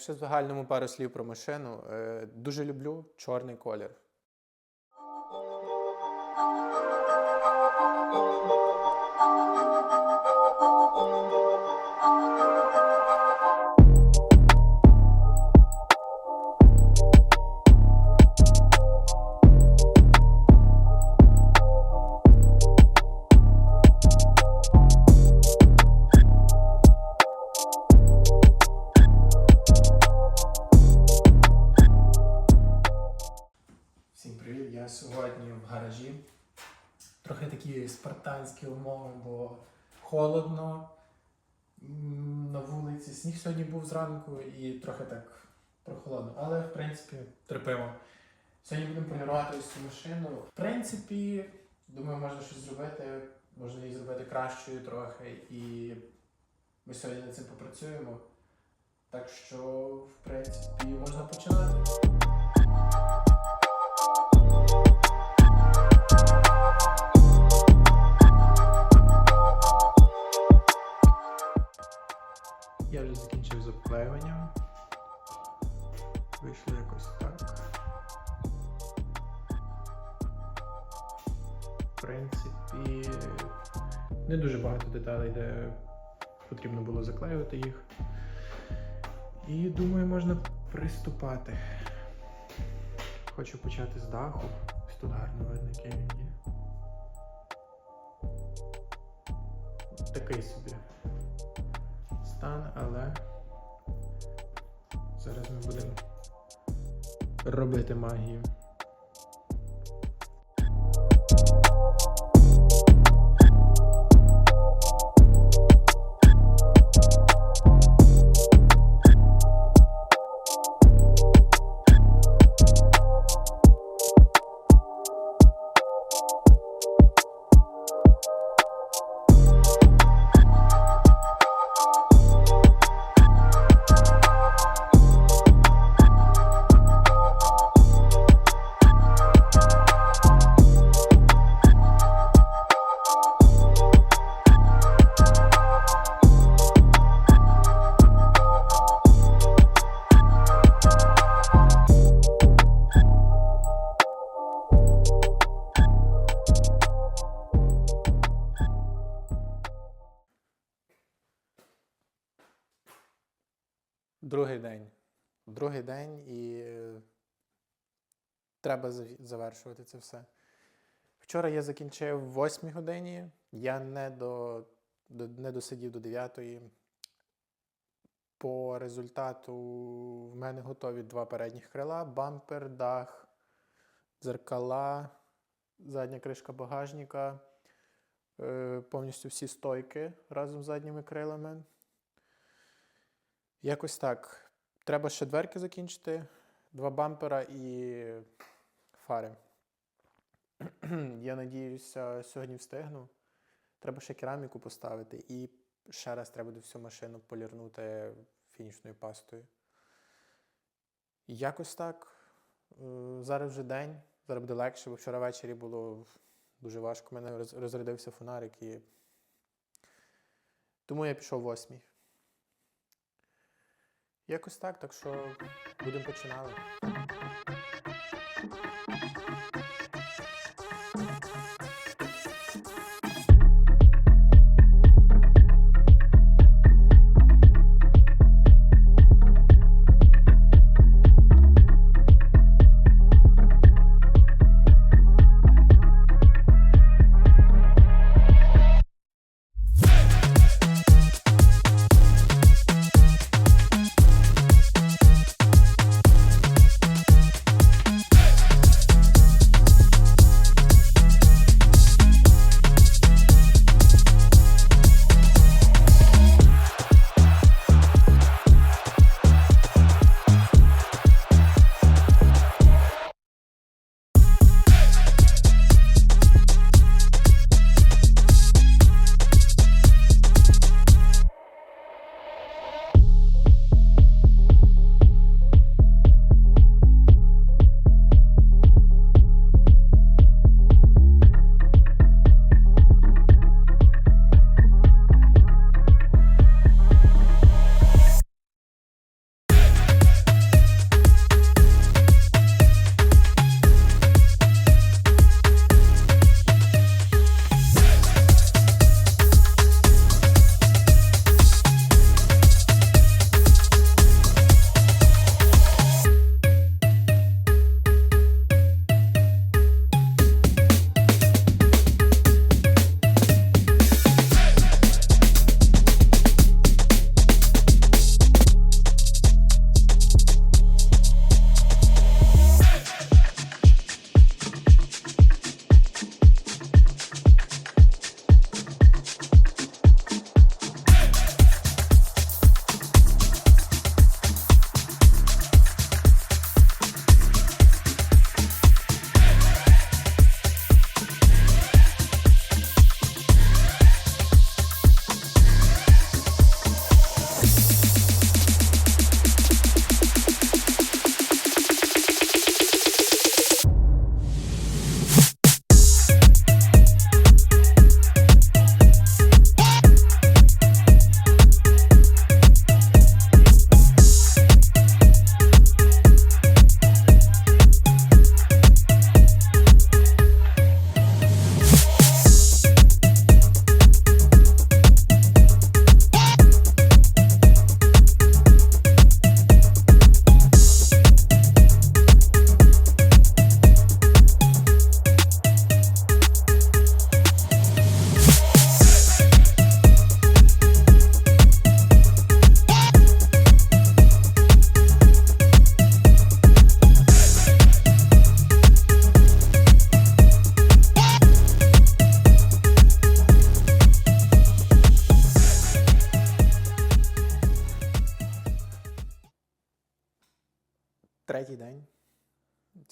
Ще в загальному пару слів про машину. Е, Дуже люблю чорний колір. Спартанські умови, бо холодно на вулиці. Сніг сьогодні був зранку і трохи так прохолодно. Але в принципі терпимо. Сьогодні будемо полірувати ось цю машину. В принципі, думаю, можна щось зробити, можна її зробити кращою трохи. І ми сьогодні над цим попрацюємо. Так що, в принципі, можна починати. Не дуже багато деталей, де потрібно було заклеювати їх. І думаю, можна приступати. Хочу почати з даху. Ось тут гарно видно, який він є. Такий собі стан, але зараз ми будемо робити магію. Другий день. Другий день і е, треба завершувати це все. Вчора я закінчив в 8 годині, я не, до, до, не досидів до 9. По результату в мене готові два передніх крила, бампер, дах, дзеркала, задня кришка багажника, е, повністю всі стойки разом з задніми крилами. Якось так. Треба ще дверки закінчити, два бампера і фари. Я надіюся, сьогодні встигну. Треба ще кераміку поставити і ще раз треба буде всю машину полірнути фінішною пастою. Якось так. Е, Зараз вже день, зараз буде легше, бо вчора ввечері було дуже важко. У мене роз- розрядився фонарик і. Тому я пішов восьмій. Якось так, так що будемо починати.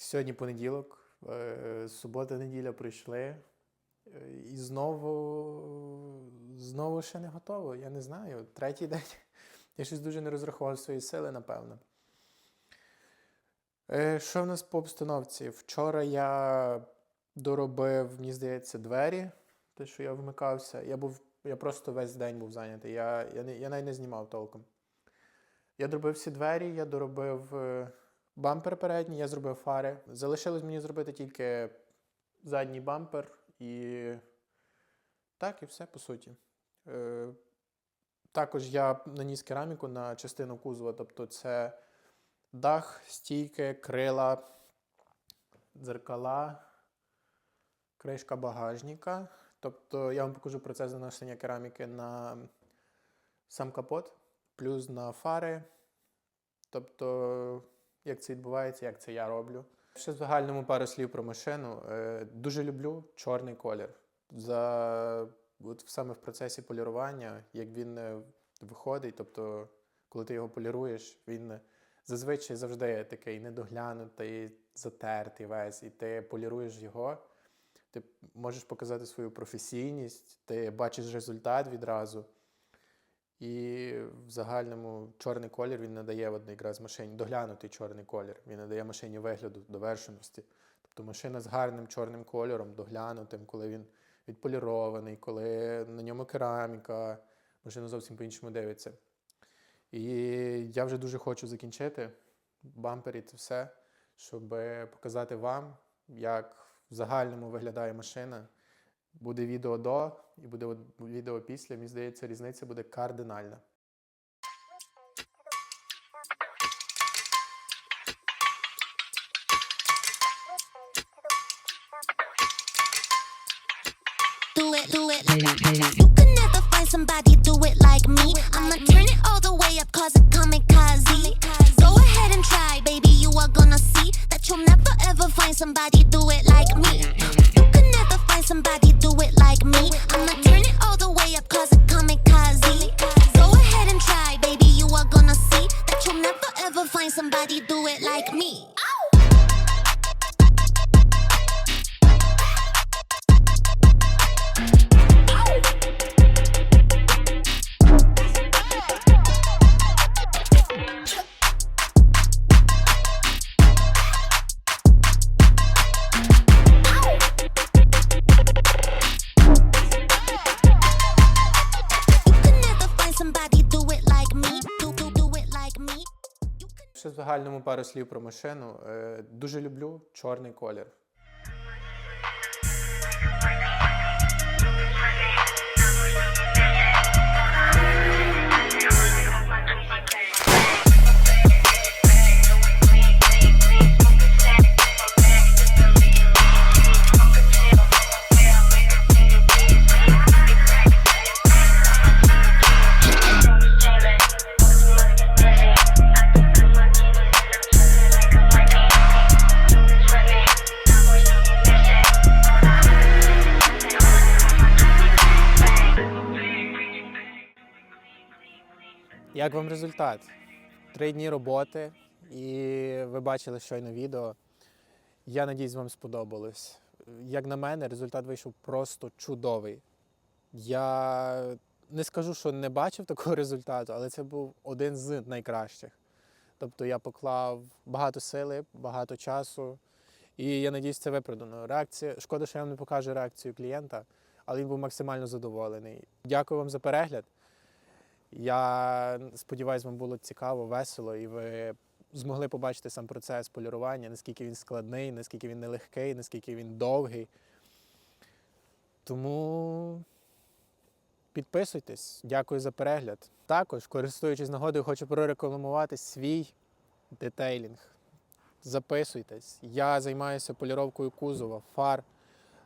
Сьогодні понеділок, е, субота, неділя прийшли. Е, І знову, знову ще не готово. Я не знаю. Третій день. Я щось дуже не розрахував свої сили, напевно. Е, Що в нас по обстановці? Вчора я доробив, мені здається, двері, те, що я вмикався. Я був, я просто весь день був зайнятий. Я, я, я навіть не знімав толком. Я доробив всі двері, я доробив бампер передній, я зробив фари. Залишилось мені зробити тільки задній бампер і так, і все по суті. Е, також я наніс кераміку на частину кузова, тобто це дах, стійки, крила, дзеркала, кришка багажника. Тобто я вам покажу процес нанесення кераміки на сам капот, плюс на фари. Тобто, як це відбувається, як це я роблю. Ще в загальному пару слів про машину. Е, Дуже люблю чорний колір. За от саме в процесі полірування, як він е, виходить, тобто, коли ти його поліруєш, він зазвичай завжди такий недоглянутий, затертий весь, і ти поліруєш його. Ти можеш показати свою професійність, ти бачиш результат відразу. І в загальному чорний колір він надає от якраз машині, доглянутий чорний колір. Він надає машині вигляду, довершеності. Тобто машина з гарним чорним кольором, доглянутим, коли він відполірований, коли на ньому кераміка, машина зовсім по-іншому дивиться. І я вже дуже хочу закінчити бампер це все, щоб показати вам, як в загальному виглядає машина. Буде відео до і буде відео після. Мені здається, різниця буде кардинальна. do it, do it. You can never find somebody do it like me. I'ma turn it all the way up, cause it kamikaze. Go ahead and try, baby. You are gonna see that you'll never ever find somebody do it like me. Somebody do it like me. I'ma загальному пару слів про машину. Е, Дуже люблю чорний колір. Як вам результат? Три дні роботи, і ви бачили щойно відео. Я надіюсь, вам сподобалось. Як на мене, результат вийшов просто чудовий. Я не скажу, що не бачив такого результату, але це був один з найкращих. Тобто я поклав багато сили, багато часу, і я надіюсь, це виправдано. Реакція, шкода, що я вам не покажу реакцію клієнта, але він був максимально задоволений. Дякую вам за перегляд. Я сподіваюся, вам було цікаво, весело, і ви змогли побачити сам процес полірування, наскільки він складний, наскільки він нелегкий, наскільки він довгий. Тому підписуйтесь, дякую за перегляд. Також, користуючись нагодою, хочу прорекламувати свій детейлінг. Записуйтесь. Я займаюся поліровкою кузова, фар,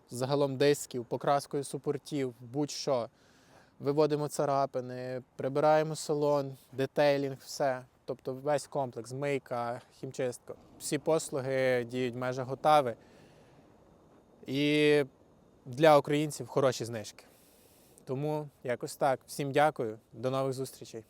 загалом дисків, покраскою супортів, будь-що. Виводимо царапини, прибираємо салон, детейлінг, все. Тобто весь комплекс, мийка, хімчистка. Всі послуги діють в межах Готави. І для українців хороші знижки. Тому якось так. Всім дякую, до нових зустрічей.